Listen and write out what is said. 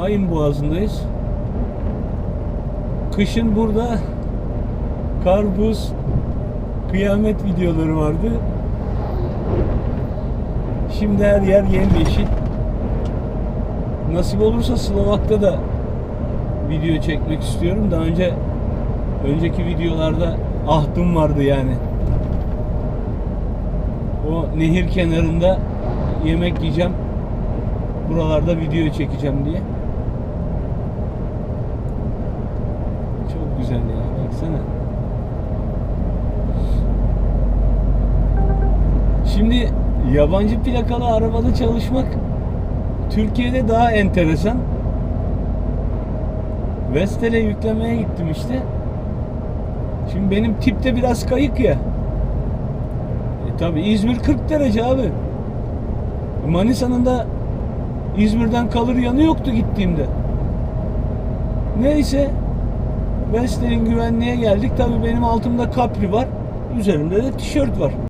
Ayın boğazındayız. Kışın burada kar, buz, kıyamet videoları vardı. Şimdi her yer yemyeşil. Nasip olursa Slovak'ta da video çekmek istiyorum. Daha önce önceki videolarda ahtım vardı yani. O nehir kenarında yemek yiyeceğim. Buralarda video çekeceğim diye. Baksana. Şimdi yabancı plakalı arabada çalışmak Türkiye'de daha enteresan. Vestel'e yüklemeye gittim işte. Şimdi benim tipte biraz kayık ya. E tabi İzmir 40 derece abi. Manisa'nın da İzmir'den kalır yanı yoktu gittiğimde. Neyse Vestel'in güvenliğe geldik. Tabi benim altımda kapri var. Üzerimde de tişört var.